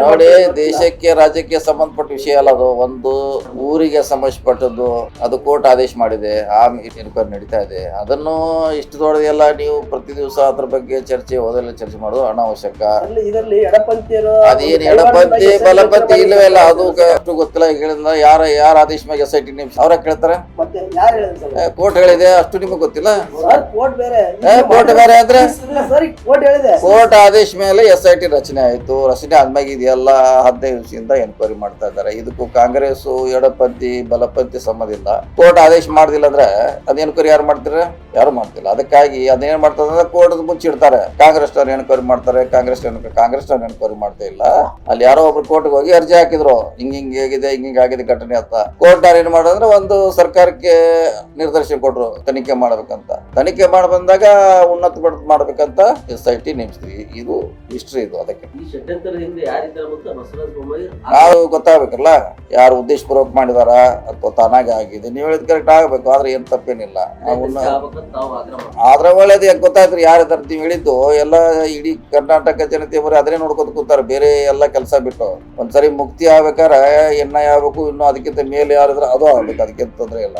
ನೋಡಿ ದೇಶಕ್ಕೆ ರಾಜ್ಯಕ್ಕೆ ಸಂಬಂಧಪಟ್ಟ ವಿಷಯ ಅಲ್ಲ ಅದು. ಒಂದು ಊರಿಗೆ ಸಂಬಂಧಪಟ್ಟದ್ದು ಅದು ಕೋರ್ಟ್ ಆದೇಶ ಮಾಡಿದೆ. ಆ ಎನ್ಕ್ವೈರಿ ನಡೀತಾ ಇದೆ. ಅದನ್ನು ಇಷ್ಟು ದೊಡ್ಡದೆಲ್ಲ ನೀವು ಪ್ರತಿ ದಿವಸ ಅದ್ರ ಬಗ್ಗೆ ಚರ್ಚೆ ಹೋದೆಲ್ಲ ಚರ್ಚೆ ಮಾಡೋದು ಅನಾವಶ್ಯಕ. ಅದೇನು ಎಡಪಂಥಿ ಬಲಪಂಥಿ ಇಲ್ಲವೇ ಇಲ್ಲ ಅದು ಅಷ್ಟು ಗೊತ್ತಿಲ್ಲ. ಹೇಳಿದ ಯಾರ ಯಾರ ಆದೇಶ ಮೇಲೆ ಎಸ್ ಐ ಟಿ ನಿಮ್ಸ್ ಅವ್ರ ಕೇಳ್ತಾರೆ? ಕೋರ್ಟ್ ಹೇಳಿದೆ. ಅಷ್ಟು ನಿಮಗೆ ಗೊತ್ತಿಲ್ಲ? ಕೋರ್ಟ್ ಬೇರೆ. ಏ, ಕೋರ್ಟ್ ಬೇರೆ ಅಂದ್ರೆ ಕೋರ್ಟ್ ಆದೇಶ ಮೇಲೆ ಎಸ್ ಐ ಟಿ ರಚನೆ ಆಯ್ತು ರಚನೆ ಆದ್ಮ್ಯಾಗ ಇದೆಲ್ಲ ಹದಿನೈದು ದಿವಸದಿಂದ ಎನ್ಕ್ವೈರಿ ಮಾಡ್ತಾ ಇದ್ದಾರೆ. ಇದಕ್ಕೂ ಕಾಂಗ್ರೆಸ್ ಎಡಪಂಥಿ ಬಲಪಂಥಿ ಸಂಬಂಧ ಇಲ್ಲ. ಕೋರ್ಟ್ ಆದೇಶ ಮಾಡುದಿಲ್ಲ ಅಂದ್ರೆ ಅದ್ ಎನ್ಕ್ವೈರಿ ಯಾರು ಮಾಡ್ತಾರೆ? ಯಾರು ಮಾಡ್ತಿಲ್ಲ. ಅದಕ್ಕಾಗಿ ಅದೇನ್ ಮಾಡ್ತಾರೆ ಅಂದ್ರೆ ಕೋರ್ಟ್ ಮುಚ್ಚಿಡ್ತಾರೆ ಕಾಂಗ್ರೆಸ್ ಅವ್ರು ಎನ್ಕ್ವೈರಿ ಮಾಡ್ತಾರೆ ಕಾಂಗ್ರೆಸ್ ಕಾಂಗ್ರೆಸ್ ಅವ್ರು ಎನ್ಕ್ವೈರಿ ಮಾಡ್ತಾ ಇಲ್ಲ. ಅಲ್ಲಿ ಯಾರೋ ಒಬ್ರು ಕೋರ್ಟ್ಗೆ ಹೋಗಿ ಅರ್ಜಿ ಹಾಕಿದ್ರು. ಹಿಂಗ ಹಿಂಗ ಆಗಿದೆ ಹಿಂಗ್ ಹಿಂಗ ಆಗಿದೆ ಘಟನೆ ಅಂತ. ಕೋರ್ಟ್ ಏನ್ ಮಾಡಿದ್ರೆ ಒಂದು ಸರ್ಕಾರಕ್ಕೆ ನಿರ್ದೇಶನ ಕೊಟ್ರು, ತನಿಖೆ ಮಾಡ್ಬೇಕಂತ. ತನಿಖೆ ಮಾಡಿ ಬಂದಾಗ ಉನ್ನತ ಮಟ್ಟ ಮಾಡ್ಬೇಕಂತ ಎಸ್ ಐ ಟಿ ನೇಮಿಸ್ತೀವಿ ಇದು ಹಿಸ್ಟ್ರಿ ಇದು ಅದಕ್ಕೆ. ನಾವು ಗೊತ್ತಾಗ್ಬೇಕಲ್ಲ ಯಾರು ಉದ್ದೇಶಪೂರ್ವಕ ಮಾಡಿದಾರ ಅಥವಾ ತಾನಾಗೆ ಆಗಿದೆ? ನೀವು ಹೇಳಿದ ಕರೆಕ್ಟ್ ಆಗಬೇಕು ಆದ್ರೆ ಏನು ತಪ್ಪೇನಿಲ್ಲ. ಆದ್ರೆ ಒಳ್ಳೇದು ಯಾಕೆ ಗೊತ್ತಾಯ್ತು ಯಾರು ತರ್ತೀವಿ ನೀವು ಹೇಳಿದ್ದು? ಎಲ್ಲ ಇಡೀ ಕರ್ನಾಟಕ ಜನತೆ ಬರೀ ಅದನ್ನೇ ನೋಡ್ಕೊತ ಕೂತಾರೆ. ಬೇರೆ ಎಲ್ಲ ಕೆಲಸ ಬಿಟ್ಟು. ಒಂದ್ಸರಿ ಮುಕ್ತಿ ಆಗ್ಬೇಕಾರೆ ಎನ್ನ ಆಗ್ಬೇಕು ಇನ್ನು ಅದಕ್ಕಿಂತ ಮೇಲೆ ಯಾರಿದ್ರೆ ಅದು ಆಗ್ಬೇಕು. ಅದಕ್ಕಿಂತ ತೊಂದರೆ ಇಲ್ಲ.